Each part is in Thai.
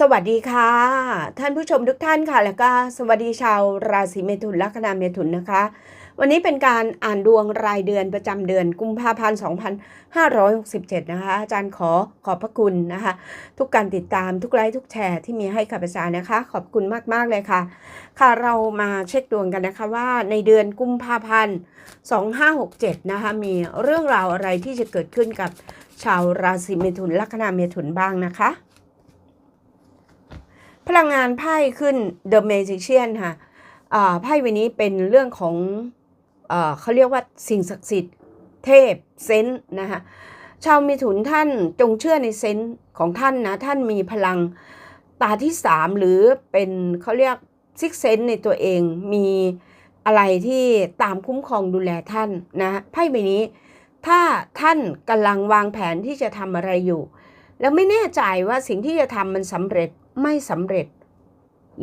สวัสดีค่ะ ท่านผู้ชมทุกท่านค่ะ แล้วก็สวัสดีชาวราศีเมถุนลัคนาเมถุนนะคะ วันนี้เป็นการอ่านดวงรายเดือนประจำเดือนกุมภาพันธ์2567 นะคะ อาจารย์ขอขอบพระคุณนะคะ ทุกการติดตามทุกไลค์ทุกแชร์ที่มีให้กับอาจารนะคะ ขอบคุณมากๆเลยค่ะ ค่ะเรามาเช็คดวงกันนะคะว่าในเดือนกุมภาพันธ์2567 นะคะมีเรื่องราวอะไรที่จะเกิดขึ้นกับชาวราศีเมถุนลัคนาเมถุนบ้างนะคะ พลังงานไพ่ขึ้น The Magician ค่ะไพ่ใบนี้เป็นเรื่องของเอเขาเรียกว่าสิ่งศักดิ์สิทธิ์เทพเซนต์นะคะชาวเมถุนท่านจงเชื่อในเซนต์ของท่านนะ ท่านมีพลังตาที่สามหรือเป็นเขาเรียกซิกเซนในตัวเองมีอะไรที่ตามคุ้มครองดูแลท่านนะไพ่ใบนี้ ถ้าท่านกำลังวางแผนที่จะทำอะไรอยู่ แล้วไม่แน่ใจว่าสิ่งที่จะทำมันสำเร็จ ไม่สำเร็จ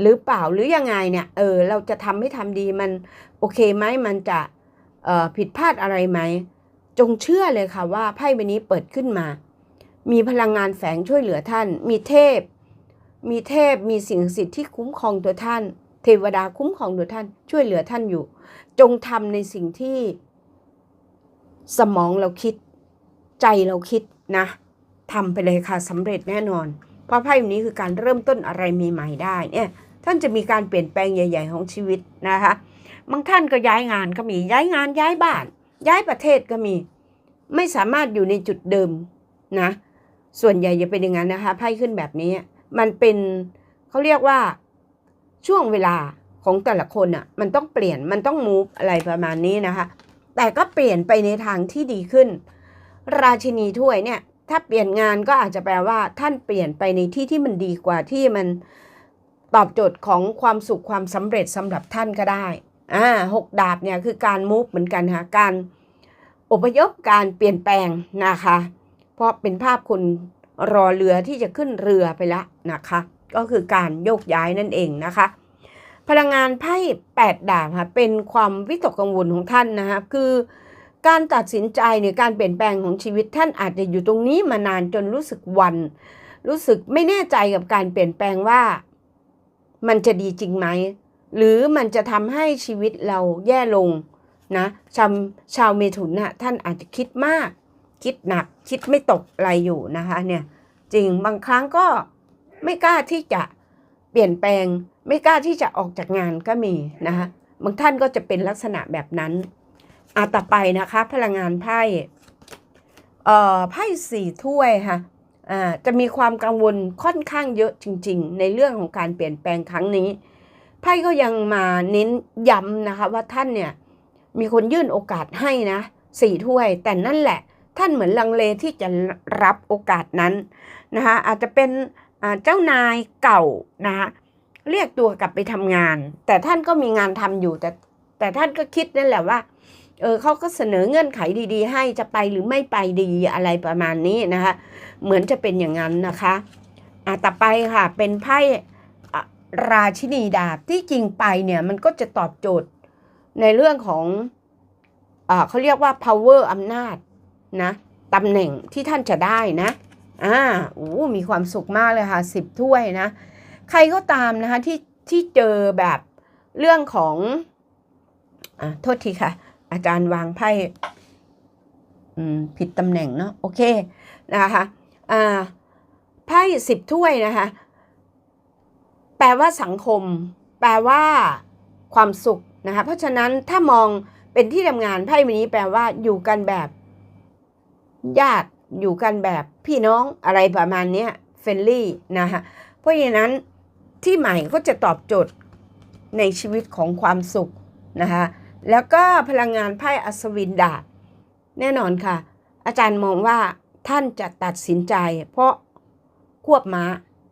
หรือเปล่าหรือยังไงเนี่ยเออเราจะทำให้ทำดีมันโอเคไหมมันจะผิดพลาดอะไรไหม จงเชื่อเลยค่ะว่าไพ่ใบนี้เปิดขึ้นมา มีพลังงานแฝงช่วยเหลือท่าน มีเทพ มีเทพมีสิ่งศักดิ์สิทธิ์ที่คุ้มครองตัวท่าน เทวดาคุ้มครองตัวท่าน ช่วยเหลือท่านอยู่ จงทำในสิ่งที่ สมองเราคิด ใจเราคิดนะทำไปเลยค่ะสำเร็จแน่นอน ราะไพ่นี้คือการเริ่มต้นอะไรใหม่ๆได้เนี่ยท่านจะมีการเปลี่ยนแปลงใหญ่ ๆ ของชีวิตนะคะบางท่านก็ย้ายงานก็มีย้ายงานย้ายบ้าน ย้ายประเทศก็มี ไม่สามารถอยู่ในจุดเดิมนะส่วนใหญ่จะเป็นอย่างนั้นนะคะไพ่ขึ้นแบบนี้มันเป็นเขาเรียกว่าช่วงเวลาของแต่ละคนอะ่ะมันต้องเปลี่ยนมันต้องมูฟอะไรประมาณนี้นะคะ แต่ก็เปลี่ยนไปในทางที่ดีขึ้น ราชินีถ้วยเนี่ย ถ้าเปลี่ยนงานก็อาจจะแปลว่า ท่านเปลี่ยนไปในที่ที่มันดีกว่าที่มันตอบโจทย์ของความสุขความสำเร็จสำหรับท่านก็ได้อ่าหกดาบเนี่ยคือการมูฟเหมือนกันค่ะการอพยพการเปลี่ยนแปลงนะคะ เพราะเป็นภาพคนรอเรือที่จะขึ้นเรือไปละนะคะ ก็คือการโยกย้ายนั่นเองนะคะ พลังงานไพ่แปดดาบค่ะเป็นความวิตกกังวลของท่านนะคะคือ การตัดสินใจในการเปลี่ยนแปลงของชีวิตท่านอาจจะอยู่ตรงนี้มานานจนรู้สึกวัน รู้สึกไม่แน่ใจกับการเปลี่ยนแปลงว่า มันจะดีจริงไหม หรือมันจะทำให้ชีวิตเราแย่ลงนะชาวชาวเมถุนน่ะท่านอาจจะคิดมาก คิดหนัก คิดไม่ตกอะไรอยู่นะคะเนี่ยจริงบางครั้งก็ไม่กล้าที่จะเปลี่ยนแปลง ไม่กล้าที่จะออกจากงานก็มีนะคะบางท่านก็จะเป็นลักษณะแบบนั้น อะต่อไปนะคะ พลังงานไพ่เอ่อไพ่สี่ถ้วยค่ะอ่าจะมีความกังวลค่อนข้างเยอะจริง ๆ ในเรื่องของการเปลี่ยนแปลงครั้งนี้ไพ่ก็ยังมาเน้นย้ำนะคะ ว่าท่านเนี่ยมีคนยื่นโอกาสให้นะสี่ถ้วย แต่นั่นแหละ ท่านเหมือนลังเลที่จะรับโอกาสนั้นนะคะอาจจะเป็นเจ้านายเก่านะคะเรียกตัวกลับไปทำงาน แต่ท่านก็มีงานทำอยู่แต่แต่ท่านก็คิดนั่นแหละว่า เออเขาก็เสนอเงื่อนไขดีๆ ให้จะไปหรือไม่ไปดีอะไรประมาณนี้นะคะ เหมือนจะเป็นอย่างนั้นนะคะอะต่อไปค่ะเป็นไพ่ราชินีดาบที่จริงไปเนี่ยมันก็จะตอบโจทย์ในเรื่องของอ่าเขาเรียกว่า power อำนาจนะตำแหน่งที่ท่านจะได้นะอ่าโอ้มีความสุขมากเลยค่ะสิบถ้วยนะ ใครก็ตามนะคะที่ที่เจอแบบเรื่องของอะโทษทีค่ะ อาจารย์วางไพ่ผิดตำแหน่งเนาะโอเคนะคะไพ่สิบถ้วยนะคะ แปลว่าสังคม แปลว่าความสุขนะคะเพราะฉะนั้นถ้ามองเป็นที่ทำงานไพ่ใบนี้แปลว่าอยู่กันแบบญาติอยู่กันแบบพี่น้องอะไรประมาณนี้เฟนลี่นะคะเพราะฉะนั้นที่ใหม่ก็จะตอบโจทย์ในชีวิตของความสุขนะคะ แล้วก็พลังงานไพ่อัศวินดาบแน่นอนค่ะ อาจารย์มองว่าท่านจะตัดสินใจ เพราะควบม้า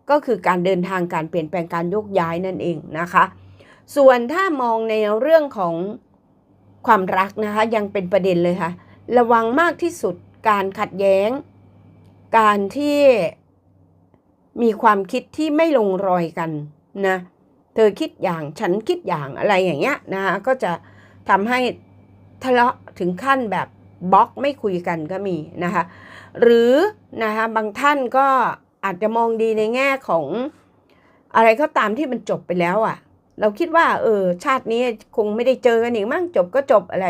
ก็คือการเดินทางการเปลี่ยนแปลงการยกย้ายนั่นเองนะคะ ส่วนถ้ามองในเรื่องของความรักนะคะ ยังเป็นประเด็นเลยค่ะ ระวังมากที่สุดการขัดแย้ง การที่มีความคิดที่ไม่ลงรอยกันนะ เธอคิดอย่างฉันคิดอย่างอะไรอย่างเงี้ยนะคะก็จะ ทำให้ทะเลาะถึงขั้นแบบบล็อกไม่คุยกันก็มีนะคะหรือนะคะบางท่านก็อาจจะมองดีในแง่ของอะไรก็ตามที่มันจบไปแล้วอะ่ะ เราคิดว่าเออชาตินี้คงไม่ได้เจอกันอีกมั้งจบก็จบอะไร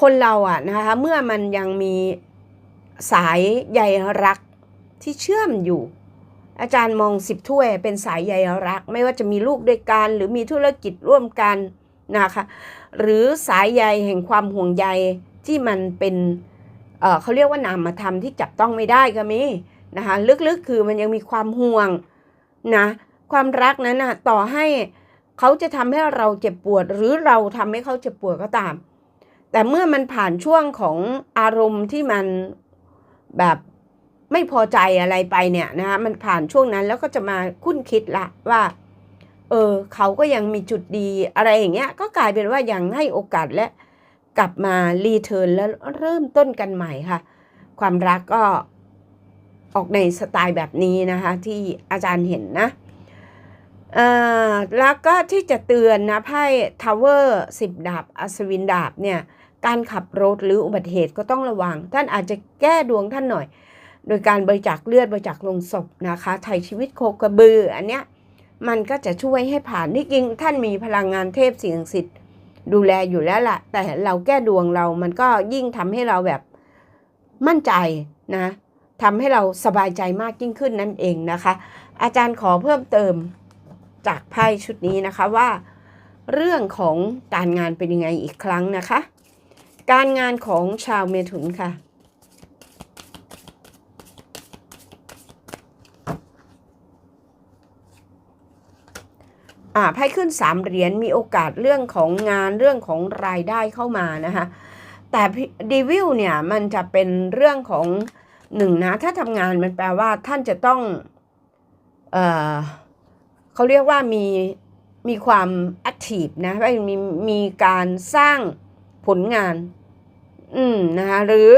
คนเราอะนะคะเมื่อมันยังมีสายใยรักที่เชื่อมอยู่ อาจารย์มองสิบถ้วยเป็นสายใยรัก ไม่ว่าจะมีลูกด้วยกันหรือมีธุรกิจร่วมกันนะคะ หรือสายใยแห่งความห่วงใยที่มันเป็นเเขาเรียกว่านามธรรมที่จับต้องไม่ได้ก็มีนะคะลึกๆคือมันยังมีความห่วงนะความรักนั้นนะต่อให้เขาจะทำให้เราเจ็บปวด หรือเราทำให้เขาเจ็บปวดก็ตาม แต่เมื่อมันผ่านช่วงของอารมณ์ที่มันแบบไม่พอใจอะไรไปเนี่ยนะคะมันผ่านช่วงนั้นแล้วก็จะมาคุ้นคิดละว่า เออเขาก็ยังมีจุดดีอะไรอย่างเงี้ย ก็กลายเป็นว่ายังให้โอกาสและกลับมารีเทิร์นแล้วเริ่มต้นกันใหม่ค่ะ ความรักก็ออกในสไตล์แบบนี้นะคะ ที่อาจารย์เห็นนะแล้วก็ที่จะเตือนนะไพ่ทาวเวอร์สิบดาบอัศวินดาบเนี่ยการขับรถหรืออุบัติเหตุก็ต้องระวัง ท่านอาจจะแก้ดวงท่านหน่อย โดยการบริจาคเลือดบริจาคลงศพนะคะไถ่ชีวิตโคกระบืออันเนี้ย มันก็จะช่วยให้ผ่านที่จริงท่านมีพลังงานเทพสิ่งศักดิ์สิทธิ์ดูแลอยู่แล้วล่ะ แต่เราแก้ดวงเรามันก็ยิ่งทำให้เราแบบมั่นใจนะทำให้เราสบายใจมากยิ่งขึ้นนั่นเองนะคะ อาจารย์ขอเพิ่มเติมจากไพ่ชุดนี้นะคะว่า เรื่องของการงานเป็นยังไงอีกครั้งนะคะ การงานของชาวเมถุนค่ะ อ่าไพ่ขึ้นสามเหรียญมีโอกาสเรื่องของงานเรื่องของรายได้เข้ามานะคะแต่ดีวิลเนี่ยมันจะเป็นเรื่องของหนึ่งนะถ้าทำงานมันแปลว่าท่านจะต้องเออเขาเรียกว่ามีมีความแอคทีฟนะว่ามีมีการสร้างผลงาน อืมนะคะหรือ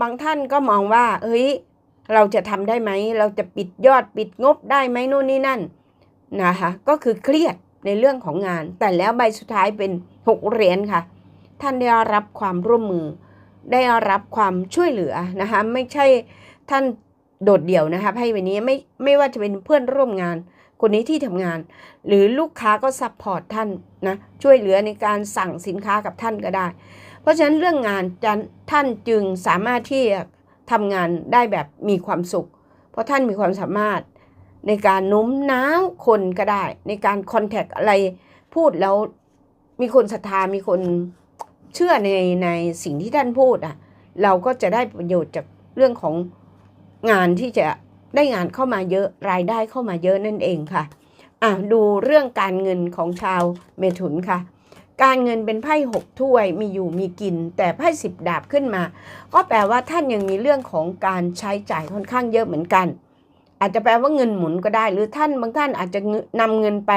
บางท่านก็มองว่า เฮ้ย เราจะทำได้ไหม เราจะปิดยอดปิดงบได้ไหมนู่นนี่นั่น นะคะก็คือเครียดในเรื่องของงาน แต่แล้วใบสุดท้ายเป็นหกเหรียญค่ะ ท่านได้รับความร่วมมือ ได้รับความช่วยเหลือนะคะไม่ใช่ท่านโดดเดี่ยวนะคะให้วันนี้ไม่ไม่ว่าจะเป็นเพื่อนร่วมงาน คนนี้ที่ทำงาน หรือลูกค้าก็ซัพพอร์ตท่านนะช่วยเหลือในการสั่งสินค้ากับท่านก็ได้ เพราะฉะนั้นเรื่องงานท่านจึงสามารถที่ทำงานได้แบบมีความสุข เพราะท่านมีความสามารถ ในการโน้มน้าวคนก็ได้ ในการคอนแทคอะไรพูดแล้วมีคนศรัทธามีคนเชื่อในในสิ่งที่ท่านพูดอะ เราก็จะได้ประโยชน์จากเรื่องของงานที่จะได้งานเข้ามาเยอะรายได้เข้ามาเยอะนั่นเองค่ะอะดูเรื่องการเงินของชาวเมถุนค่ะ การเงินเป็นไพ่หกถ้วยมีอยู่มีกิน แต่ไพ่สิบดาบขึ้นมา ก็แปลว่าท่านยังมีเรื่องของการใช้จ่ายค่อนข้างเยอะเหมือนกัน อาจจะแปลว่าเงินหมุนก็ได้ หรือท่านบางท่านอาจจะนำเงินไป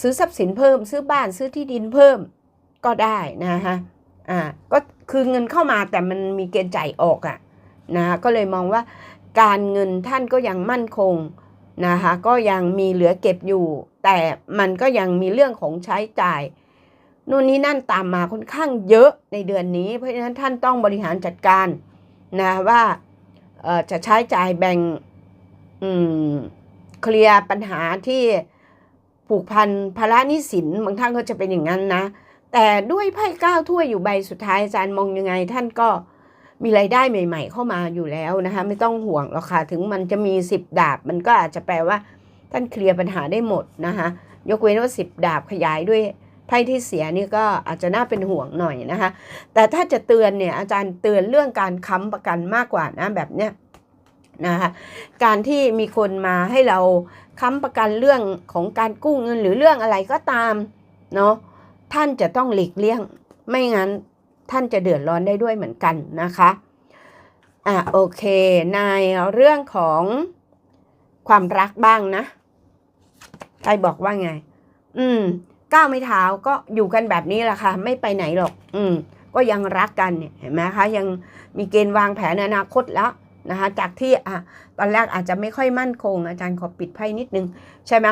ซื้อทรัพย์สินเพิ่ม ซื้อบ้านซื้อที่ดินเพิ่มก็ได้นะฮะอ่าก็คือเงินเข้ามาแต่มันมีเกณฑ์จ่ายออกอะ่ะนะก็เลยมองว่าการเงินท่านก็ยังมั่นคงนะคะก็ยังมีเหลือเก็บอยู่ แต่มันก็ยังมีเรื่องของใช้จ่ายนู่นนี่นั่นตามมาค่อนข้างเยอะในเดือนนี้ เพราะฉะนั้นท่านต้องบริหารจัดการนะว่าจะใช้จ่ายแบ่ง เคลียร์ปัญหาที่ผูกพันภาระนี้สินบางท่านก็จะเป็นอย่างนั้นนะ แต่ด้วยไพ่เก้าถ้วยอยู่ใบสุดท้ายอาจารย์มองยังไง ท่านก็มีรายได้ใหม่ ๆ เข้ามาอยู่แล้วนะคะไม่ต้องห่วงหรอกค่ะถึงมันจะมีสิบดาบ มันก็อาจจะแปลว่า ท่านเคลียร์ปัญหาได้หมดนะคะยกเว้นว่าสิบดาบขยายด้วยไพ่ที่เสียนี่ก็อาจจะน่าเป็นห่วงหน่อยนะคะ แต่ถ้าจะเตือนเนี่ยอาจารย์เตือนเรื่องการค้ำประกันมากกว่านะแบบเนี้ย นะคะการที่มีคนมาให้เราค้ำประกันเรื่องของการกู้เงินหรือเรื่องอะไรก็ตามเนาะท่านจะต้องหลีกเลี่ยง ไม่งั้นท่านจะเดือดร้อนได้ด้วยเหมือนกันนะคะอะโอเค ในเรื่องของความรักบ้างนะใครบอกว่าไง อืม ก้าวไม่เท้าก็อยู่กันแบบนี้แหละค่ะ ไม่ไปไหนหรอก อืม ก็ยังรักกันเนี่ยเห็นไหมคะ ยังมีเกณฑ์วางแผนอนาคตแล้ว นะคะจากที่อะตอนแรกอาจจะไม่ค่อยมั่นคง อาจารย์ขอปิดไพ่นิดนึงใช่ไหม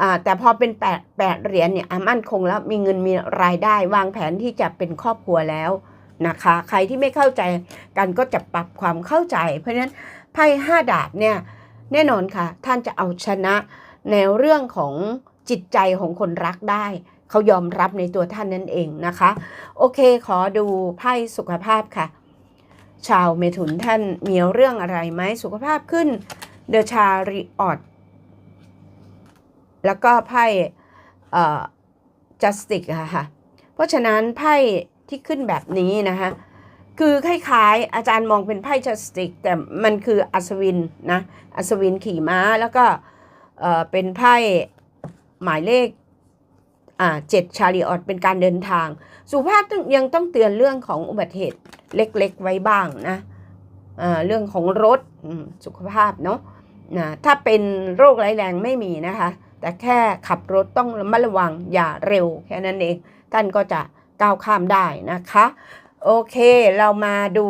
อ่าแต่พอเป็นแปดแปดเหรียญเนี่ยมั่นคงแล้วมีเงินมีรายได้ วางแผนที่จะเป็นครอบครัวแล้วนะคะใครที่ไม่เข้าใจกันก็จะปรับความเข้าใจ เพราะฉะนั้นไพ่ห้าดาบเนี่ยแน่นอนค่ะ ท่านจะเอาชนะในเรื่องของจิตใจของคนรักได้ เขายอมรับในตัวท่านนั่นเองนะคะ โอเคขอดูไพ่สุขภาพค่ะ ชาวเมถุนท่านมีเรื่องอะไรไหมสุขภาพขึ้นเดชาริออดแล้วก็ไพ่จัสติกอะค่ะ เพราะฉะนั้นไพ่ที่ขึ้นแบบนี้นะคะคือคล้ายๆอาจารย์มองเป็นไพ่จัสติก แต่มันคืออัศวินนะอัศวินขี่ม้าแล้วก็เอ่อเป็นไพ่หมายเลข เจ็ดชาริออตเป็นการเดินทาง สุภาพยังต้องเตือนเรื่องของอุบัติเหตุเล็กๆไว้บ้างนะเรื่องของรถสุขภาพเนาะนะถ้าเป็นโรคร้ายแรงไม่มีนะคะ แต่แค่ขับรถต้องระมัดระวังอย่าเร็วแค่นั้นเอง ท่านก็จะก้าวข้ามได้นะคะ โอเคเรามาดู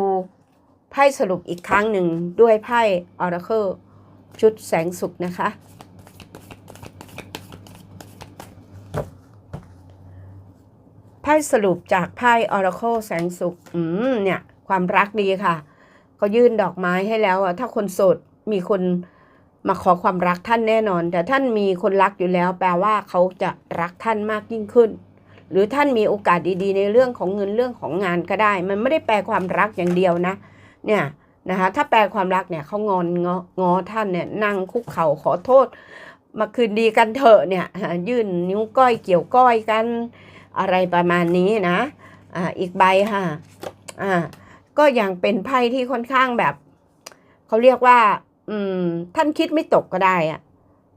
ไพ่สรุปอีกครั้งหนึ่งด้วยไพ่ Oracle ชุดแสงสุขนะคะ ไพ่สรุปจากไพ่ Oracle แสงสุข อืมเนี่ย ความรักดีค่ะ เขายื่นดอกไม้ให้แล้วอะถ้าคนโสดมีคนมาขอความรักท่านแน่นอน แต่ท่านมีคนรักอยู่แล้ว แปลว่าเขาจะรักท่านมากยิ่งขึ้น หรือท่านมีโอกาสดีๆ ในเรื่องของเงินเรื่องของงานก็ได้ มันไม่ได้แปลความรักอย่างเดียวนะ เนี่ยนะคะ ถ้าแปลความรักเนี่ยเขางอนงองอท่านเนี่ยนั่งคุกเข่าขอโทษ มาคืนดีกันเถอะเนี่ยยื่นนิ้วก้อยเกี่ยวก้อยกัน อะไรประมาณนี้นะอ่าอีกใบค่ะอ่าก็ยังเป็นไพ่ที่ค่อนข้างแบบเขาเรียกว่า อืม ท่านคิดไม่ตกก็ได้อะ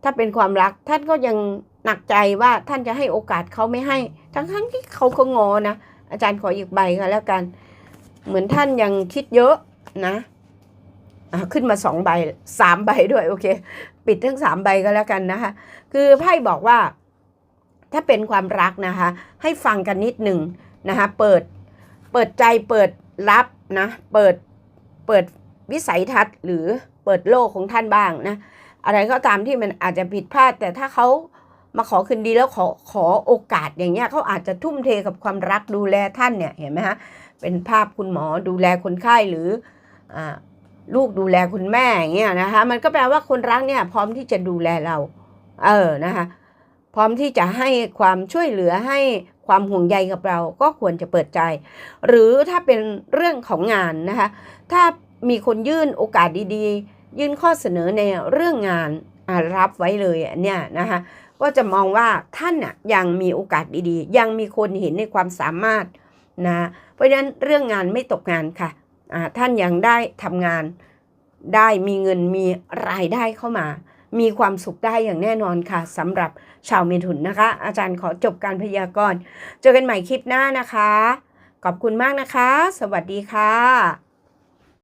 ถ้าเป็นความรักท่านก็ยังหนักใจว่าท่านจะให้โอกาสเขาไม่ให้ ทั้งทั้งที่เขาก็งอนะอาจารย์ขออีกใบค่ะแล้วกัน เหมือนท่านยังคิดเยอะนะอะขึ้นมาสองใบสามใบด้วยโอเค ปิดทั้งสามใบก็แล้วกันนะคะ คือไพ่บอกว่า ถ้าเป็นความรักนะคะ ให้ฟังกันนิดหนึ่งนะคะเปิดเปิดใจเปิดรับนะเปิดเปิดวิสัยทัศน์ หรือเปิดโลกของท่านบ้างนะอะไรก็ตามที่มันอาจจะผิดพลาด แต่ถ้าเขามาขอคืนดีแล้วขอขอโอกาสอย่างเงี้ยเขาอาจจะทุ่มเทกับความรักดูแลท่านเนี่ยเห็นไหมฮะเป็นภาพคุณหมอดูแลคนไข้หรืออลูกดูแลคุณแม่อย่างเงี้ยนะคะมันก็แปลว่าคนรักเนี่ยพร้อมที่จะดูแลเรา เออนะคะ พร้อมที่จะให้ความช่วยเหลือให้ความห่วงใยกับเราก็ควรจะเปิดใจ หรือถ้าเป็นเรื่องของงานนะคะถ้ามีคนยื่นโอกาสดีๆ ยื่นข้อเสนอในเรื่องงานรับไว้เลยเนี่ยนะคะก็จะมองว่าท่านน่ะยังมีโอกาสดีๆ ยังมีคนเห็นในความสามารถนะเพราะฉะนั้นเรื่องงานไม่ตกงานค่ะอ่าท่านยังได้ทำงานได้มีเงินมีรายได้เข้ามา มีความสุขได้อย่างแน่นอนค่ะสำหรับชาวเมถุนนะคะ อาจารย์ขอจบการพยากรณ์ เจอกันใหม่คลิปหน้านะคะ ขอบคุณมากนะคะ สวัสดีค่ะ